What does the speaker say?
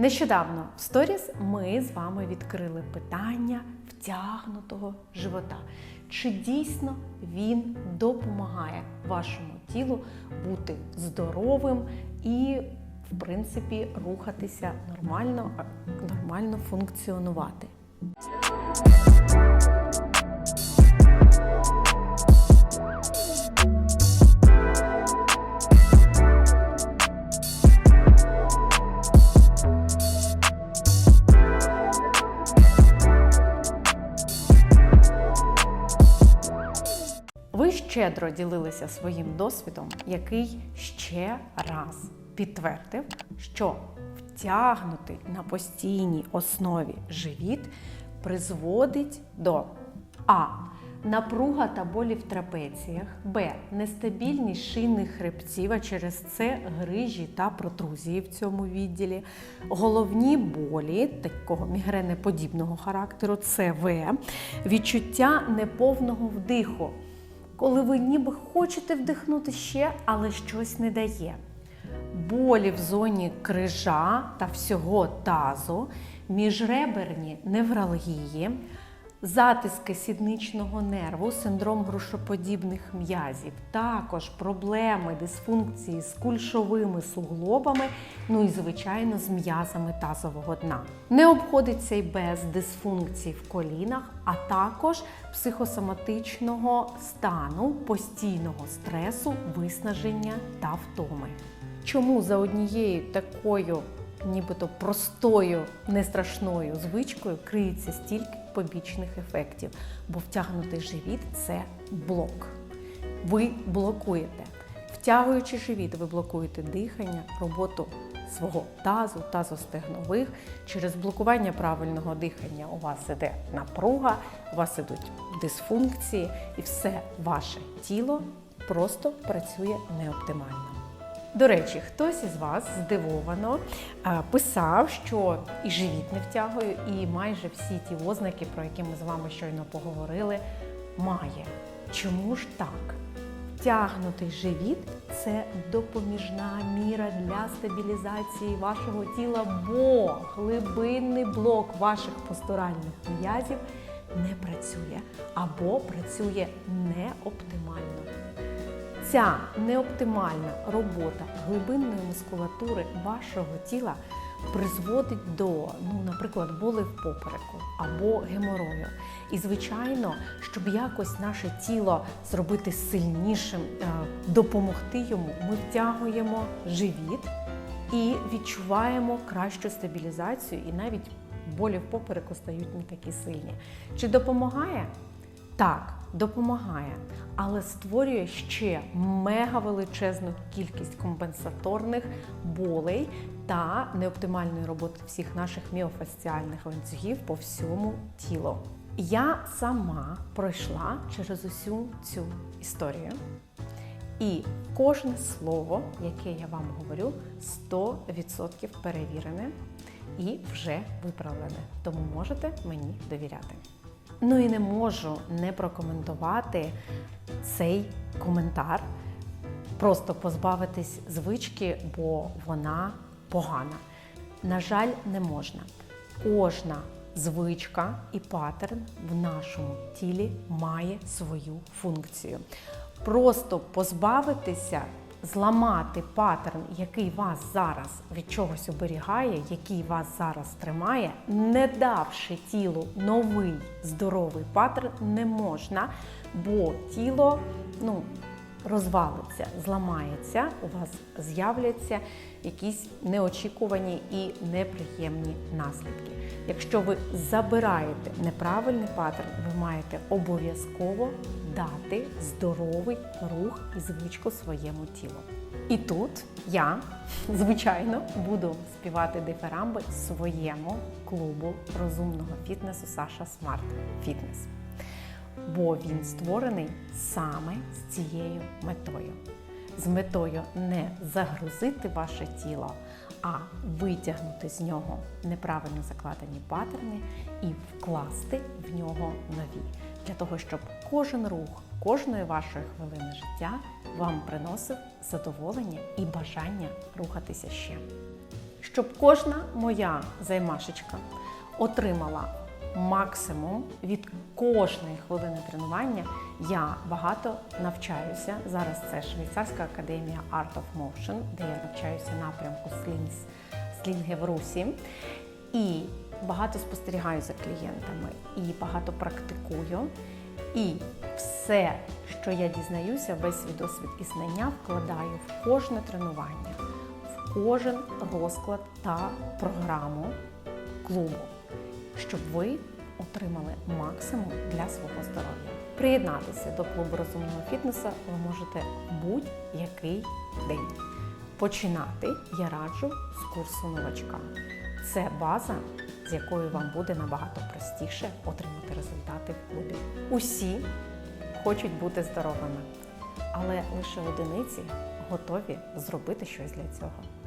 Нещодавно в сторіс ми з вами відкрили питання втягнутого живота. Чи дійсно він допомагає вашому тілу бути здоровим і, в принципі, рухатися нормально, нормально функціонувати? Ви щедро ділилися своїм досвідом, який ще раз підтвердив, що втягнутий на постійній основі живіт призводить до А. Напруга та болі в трапеціях, Б. Нестабільність шийних хребців, а через це грижі та протрузії в цьому відділі, головні болі такого мігренеподібного характеру, це В, відчуття неповного вдиху, коли ви ніби хочете вдихнути ще, але щось не дає. Болі в зоні крижа та всього тазу, міжреберні невралгії, затиски сідничного нерву, синдром грушоподібних м'язів, також проблеми дисфункції з кульшовими суглобами, ну і, звичайно, з м'язами тазового дна. Не обходиться й без дисфункцій в колінах, а також психосоматичного стану, постійного стресу, виснаження та втоми. Чому за однією такою, нібито простою, нестрашною звичкою криється стільки побічних ефектів? Бо втягнутий живіт це блок. Ви блокуєте. Втягуючи живіт, ви блокуєте дихання, роботу свого тазу, тазостегнових. Через блокування правильного дихання у вас іде напруга, у вас ідуть дисфункції, і все ваше тіло просто працює неоптимально. До речі, хтось із вас здивовано е, писав, що і живіт не втягує, і майже всі ті ознаки, про які ми з вами щойно поговорили, має. Чому ж так? Втягнутий живіт це допоміжна міра для стабілізації вашого тіла, бо глибинний блок ваших постуральних м'язів не працює або працює неоптимально. Ця неоптимальна робота глибинної мускулатури вашого тіла призводить до, ну, наприклад, в попереку або геморою. І, звичайно, щоб якось наше тіло зробити сильнішим, е, допомогти йому, ми втягуємо живіт і відчуваємо кращу стабілізацію, і навіть болі в попереку стають не такі сильні. Чи допомагає? Так, допомагає, але створює ще мега величезну кількість компенсаторних болей та неоптимальної роботи всіх наших міофасціальних ланцюгів по всьому тілу. Я сама пройшла через усю цю історію. І кожне слово, яке я вам говорю, 100% перевірене і вже виправлене. Тому можете мені довіряти. Ну і не можу не прокоментувати цей коментар, просто позбавитись звички, бо вона погана. На жаль, не можна. Кожна звичка і паттерн в нашому тілі має свою функцію. Просто позбавитися, зламати паттерн, який вас зараз від чогось оберігає, який вас зараз тримає, не давши тілу новий здоровий паттерн, не можна, бо тіло ну, розвалиться, зламається, у вас з'являться якісь неочікувані і неприємні наслідки. Якщо ви забираєте неправильний паттерн, ви маєте обов'язково дати здоровий рух і звичку своєму тілу. І тут я, звичайно, буду співати дифирамби своєму клубу розумного фітнесу Саша Смарт Фітнес. Бо він створений саме з цією метою. З метою не загрузити ваше тіло, а витягнути з нього неправильно закладені паттерни і вкласти в нього нові, для того, щоб кожен рух кожної вашої хвилини життя вам приносив задоволення і бажання рухатися ще. щоб кожна моя займашечка отримала максимум від кожної хвилини тренування. Я багато навчаюся. Зараз це швейцарська академія Art of Motion, де я навчаюся напрямку слінг, слінги в русі. І багато спостерігаю за клієнтами, і багато практикую. І все, що я дізнаюся, весь свій досвід і знання вкладаю в кожне тренування, в кожен розклад та програму клубу, щоб ви отримали максимум для свого здоров'я. Приєднатися до клубу розумного фітнесу ви можете будь-який день. Починати я раджу з курсу новачка. Це база, з якою вам буде набагато простіше отримати результати в клубі. Усі хочуть бути здоровими, але лише одиниці готові зробити щось для цього.